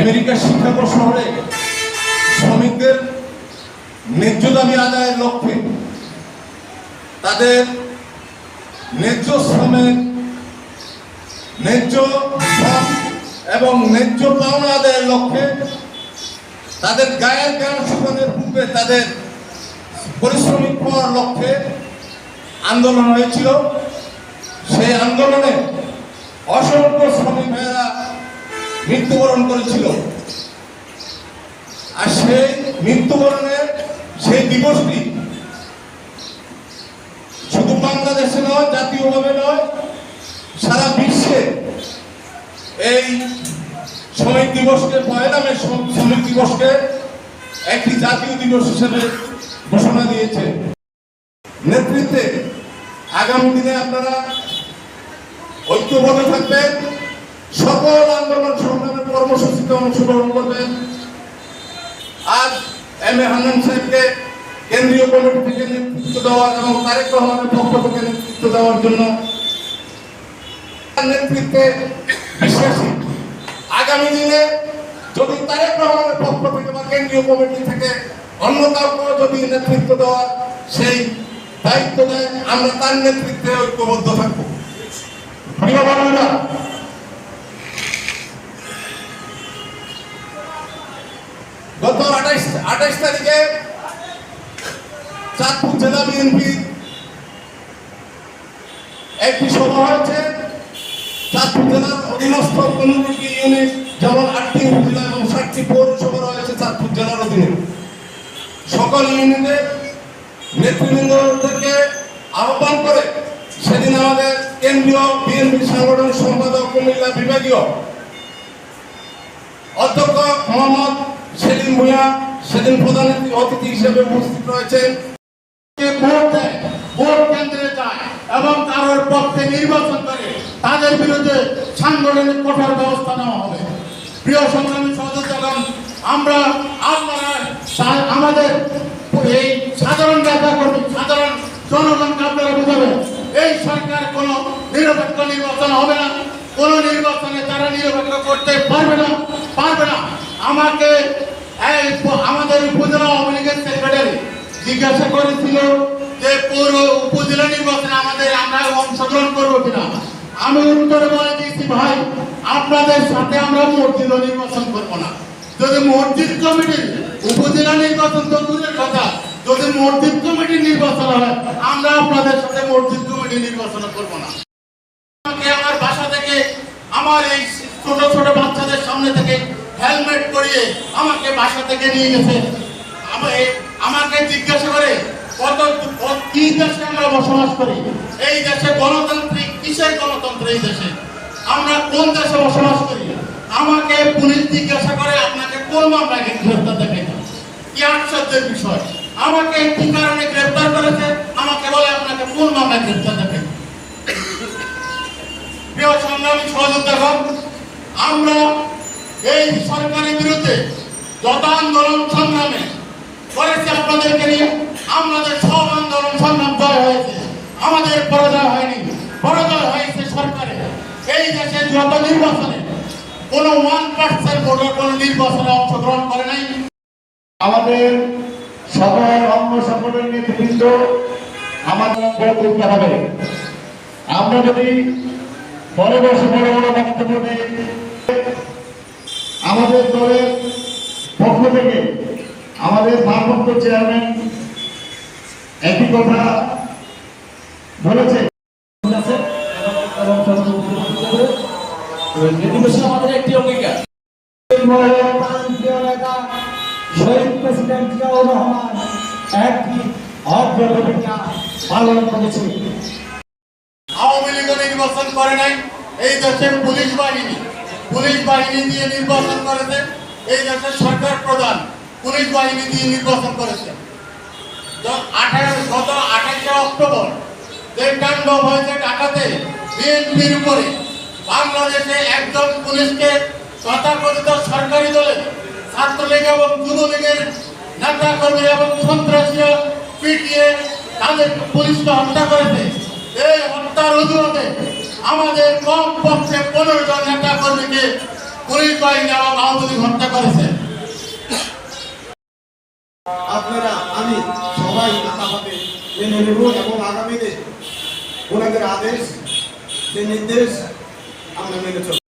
আমেরিকার শিকাগো শহরে শ্রমিকদের ন্যায্য দাবি আদায়ের লক্ষ্যে তাদের ন্যায্য শ্রমের ন্যায্য শ্রম এবং ন্যায্য পাওনা আদায়ের লক্ষ্যে তাদের গায়ের গান শুকানোর পূর্বে তাদের পরিশ্রমিক পাওয়ার লক্ষ্যে আন্দোলন হয়েছিল। সেই আন্দোলনে অসংখ্য শ্রমিক ভাইয়েরা মৃত্যুবরণ করেছিল। আর সেই মৃত্যুবরণের সেই দিবসটি শুধু বাংলাদেশে নয়, জাতীয়ভাবে নয়, সারা বিশ্বে এই শ্রমিক দিবসকে পয়লা মে শ্রমিক দিবসকে একটি জাতীয় দিবস হিসেবে ঘোষণা দিয়েছে। নেতৃত্বে আগামী দিনে আপনারা ঐক্যবদ্ধ থাকবেন, সকল আন্দোলন সংগ্রামের কর্মসূচিতে অংশগ্রহণ করবেন। আজ এম এ হান্নান সাহেবকে কেন্দ্রীয় কমিটি থেকে নেতৃত্ব দেওয়ার এবং তারেক রহমানের পক্ষ থেকে নেতৃত্ব দেওয়ার জন্য নেতৃত্বে বিশ্বাসী। আগামী দিনে যদি তারেক রহমানের পক্ষ থেকে বা কেন্দ্রীয় কমিটি থেকে অন্য কাউকে যদি নেতৃত্ব দেওয়ার সেই দায়িত্ব দেয় আমরা তার নেতৃত্বে ঐক্যবদ্ধ থাকব। গত আঠাইশ আঠাইশ তারিখে চাঁদপুর জেলা বিএনপি একটি সভা হয়েছে। চাঁদপুর জেলার অধীনস্থ পনেরোটি ইউনিট যেমন আটটি উপজেলা এবং ষাটটি পৌরসভা রয়েছে চাঁদপুর জেলার অধীনে। সকল ইউনিটের নেতৃবৃন্দদেরকে আহ্বান করে সেদিন আমাদের কেন্দ্রীয় বিএনপি সাংগঠনিক সম্পাদক কুমিল্লা বিভাগীয় অধ্যক্ষ মোহাম্মদ সেলিম ভূঁইয়া সেদিন প্রধান অতিথি হিসেবে উপস্থিত রয়েছেন। ভোট দেয়, ভোট কেন্দ্রে যায় এবং কারোর পক্ষে নির্বাচন করে তাদের বিরুদ্ধে সাংগঠনিক কঠোর ব্যবস্থা নেওয়া হবে। প্রিয় সংগ্রামী সহযোগিতাগণ আমরা আপনারা আমাদের এই সাধারণ নেতা কর্মী সাধারণ জনগণকে আপনারা বুঝাবেন এই সরকার কোনো নিরপেক্ষ নির্বাচন হবে না। কোনো নির্বাচনে তারা নিরপেক্ষ করতে পারবে না পারবে না। আমাকে এই আমাদের উপজেলা আওয়ামী লীগের সেক্রেটারি জিজ্ঞাসা করেছিল যে পৌর উপজেলা নির্বাচনে আমাদের আমরা অংশগ্রহণ করব কিনা। আমি উত্তরে বলে দিয়েছি, ভাই, আপনাদের সাথে আমরা মসজিদ নির্বাচন করব না। যদি মসজিদ কমিটির উপজেলা নির্বাচন তো দূরের কথা, যদি মসজিদ কমিটি নির্বাচন হয় আমরা আপনাদের সাথে মসজিদ কমিটি নির্বাচন করব না। আমার বাসা থেকে, আমার এই ছোট ছোট বাচ্চাদের সামনে থেকে হেলমেট পরিয়ে আমাকে বাসা থেকে নিয়ে গেছে। আমা- আমাকে জিজ্ঞাসা করে কত, ক- দেশে আমরা বসবাস করি? এই দেশে গণতন্ত্র এই দেশে আমরা কোন দেশে বসবাস করি? আমাকে পুলিশ জিজ্ঞাসা করে, আপনাকে কোন মামলায় গ্রেফতার দেখে কি আশ্চর্যের বিষয়। আমাকে কি কারণে গ্রেফতার করেছে? আমাকে বলে আপনাকে কোন মামলায় গ্রেফতার দেখে প্রিয় সংগ্রামী সহযোদ্ধাগণ আমরা এই সরকারের বিরুদ্ধে যত আন্দোলন সংগ্রামে করেছি আপনাদেরকে নিয়ে, আমাদের সব আন্দোলন সংগ্রাম জয় হয়েছে। আমাদের পরাজয় হয়নি। পরাজয় হয়েছে সরকারে। এই দেশে যত নির্বাচনে কোনো ওয়ান পার্সেন্ট ভোটার কোনো নির্বাচনে অংশগ্রহণ করে নাই। আমাদের সকল অঙ্গ সংগঠনের নেতৃবৃন্দ আমাদের দিতে হবে। আমরা যদি পরে বসে বড় বড় বক্তব্য দিই, আমাদের দলের পক্ষ থেকে আমাদের ভারপ্রাপ্ত চেয়ারম্যান একই কথা বলেছে আমাদের একটি অঙ্গীকার শহীদ প্রেসিডেন্ট জিয়াউর রহমান একটি অগ্রভূমিকা পালন করেছে আওয়ামী লীগ নির্বাচন করে নাই, এই দেশের পুলিশ বাহিনী। পুলিশ বাহিনী দিয়ে নির্বাচন করেছে, এই দেশের সরকার প্রধান পুলিশ বাহিনী দিয়ে নির্বাচন করেছে। আঠারো গত আঠাশে অক্টোবর যে কাণ্ড হয়েছে ঢাকাতে বিএনপির উপরে বাংলাদেশে একজন পুলিশকে তথাকথিত সরকারি দলে ছাত্রলীগ এবং যুবলীগের নেতা কর্মী এবং সন্ত্রাসীরা পিটিয়ে তাদের পুলিশকে হত্যা করেছে। এই হত্যার অজুহাতে আমাদের কম পনেরো জন নেতা কর্মীকে পুলিশ বাহিনী এবং আওয়ামী হত্যা করেছে। আপনারা, আমি সবাই মাতামাতে মেনে নেব এবং আগামীতে ওনাদের আদেশ যে নির্দেশ আমরা মেনে চলব